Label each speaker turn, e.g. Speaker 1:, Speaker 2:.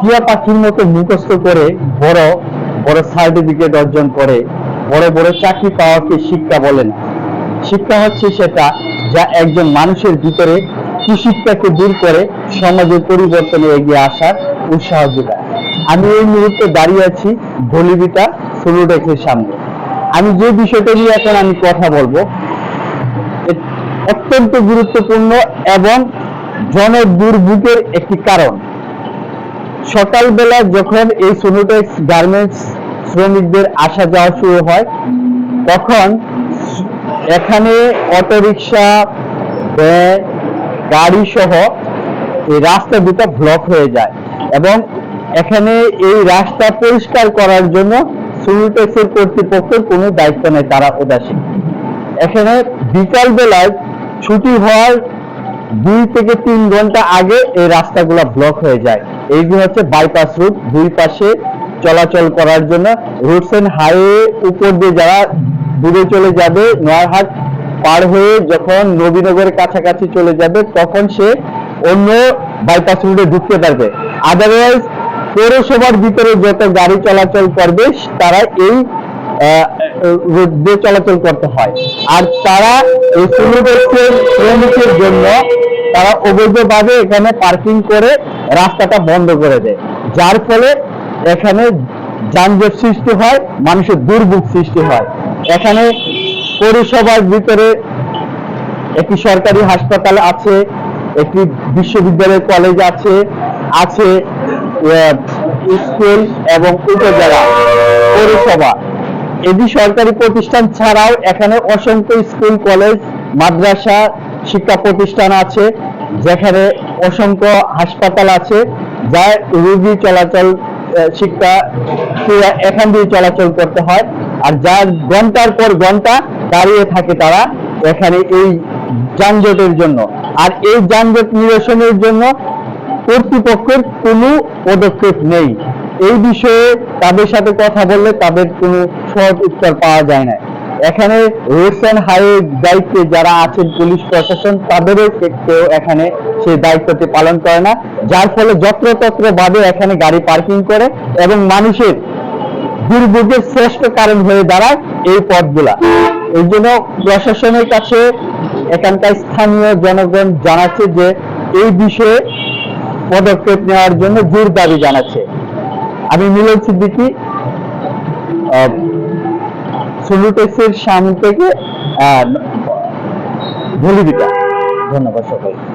Speaker 1: টিয়া পাখির মতো মুখস্থ করে বড় বড় সার্টিফিকেট অর্জন করে, বড় বড় চাকরি পাওয়াকে শিক্ষা বলে না। শিক্ষা হচ্ছে সেটা যা একজন মানুষের ভিতরে কুশিক্ষাকে দূর করে সমাজের পরিবর্তনে এগিয়ে আসার উৎসাহ যোগায়। আমি এই মুহূর্তে দাঁড়িয়ে আছি বলিবিটা সোলোডেক্সের সামনে। আমি যে বিষয়টা নিয়ে এখন আমি কথা বলব অত্যন্ত গুরুত্বপূর্ণ এবং জন দুর্ভোগের একটি কারণ। সকালবেলা যখন এই সোনোটেক্স গার্মেন্টস শ্রমিকদের আসা যাওয়া শুরু হয়, তখন এখানে অটোরিকশা গাড়ি সহ এই রাস্তা দুটো ব্লক হয়ে যায় এবং এখানে এই রাস্তা পরিষ্কার করার জন্য সোনোটেক্সের কর্তৃপক্ষের কোনো দায়িত্ব নেই তারা উদাসীন। এখানে বিকাল বেলায় ছুটি হওয়ার দুই থেকে তিন ঘণ্টা আগে এই রাস্তাগুলো ব্লক হয়ে যায়। এইগুলো হচ্ছে বাইপাস রুট দুই পাশে চলাচল করার জন্য। রুটস এন্ড হাইওয়ে উপর দিয়ে যারা দূরে চলে যাবে নয়ারহাট পার হয়ে যখন নবীনগরের কাছাকাছি চলে যাবে, তখন সে অন্য বাইপাস রুটে ঢুকতে পারবে। আদারওয়াইজ পৌরসভার ভিতরে যত গাড়ি চলাচল করবে, তারা এই রোড দিয়ে চলাচল করতে হয়। আর তারা এই শ্রমিকের জন্য তারা অবৈধভাবে এখানে পার্কিং করে রাস্তাটা বন্ধ করে দেয়। যার ফলে এখানে যানজট সৃষ্টি হয়, মানুষের দুর্ভোগ সৃষ্টি হয়। এখানে পৌরসভার ভিতরে একটি সরকারি হাসপাতাল আছে, একটি বিশ্ববিদ্যালয় কলেজ আছে আছে স্কুল এবং উপজেলা, পৌরসভা। এটি সরকারি প্রতিষ্ঠান ছাড়াও এখানে অসংখ্য স্কুল, কলেজ, মাদ্রাসা শিক্ষা প্রতিষ্ঠান আছে, যেখানে অসংখ্য হাসপাতাল আছে যা রোগী চলাচল শিক্ষা এখান দিয়ে চলাচল করতে হয়। আর যা ঘণ্টার পর ঘণ্টা দাঁড়িয়ে থাকে তারা এখানে এই যানজটের জন্য। আর এই যানজট নিরসনের জন্য কর্তৃপক্ষের কোনো পদক্ষেপ নেই। এই বিষয়ে তাদের সাথে কথা বললে তাদের কোনো সহজ উত্তর পাওয়া যায় না। এখানে রোডস অ্যান্ড হাইওয়ে দায়িত্বে যারা আছেন পুলিশ প্রশাসন, তাদেরও কেউ এখানে সেই দায়িত্বটি পালন করে না। যার ফলে যত্রতত্র ভাবে এখানে গাড়ি পার্কিং করে এবং মানুষের দুর্ভোগের শ্রেষ্ঠ কারণ হয়ে দাঁড়ায় এই পথগুলা। এই জন্য প্রশাসনের কাছে এখানকার স্থানীয় জনগণ জানাচ্ছে যে এই বিষয়ে পদক্ষেপ নেওয়ার জন্য জোর দাবি জানাচ্ছে। আমি মিলন সিদ্দিকি সামনে থেকে ভলিবিটা ধন্যবাদ সকলকে।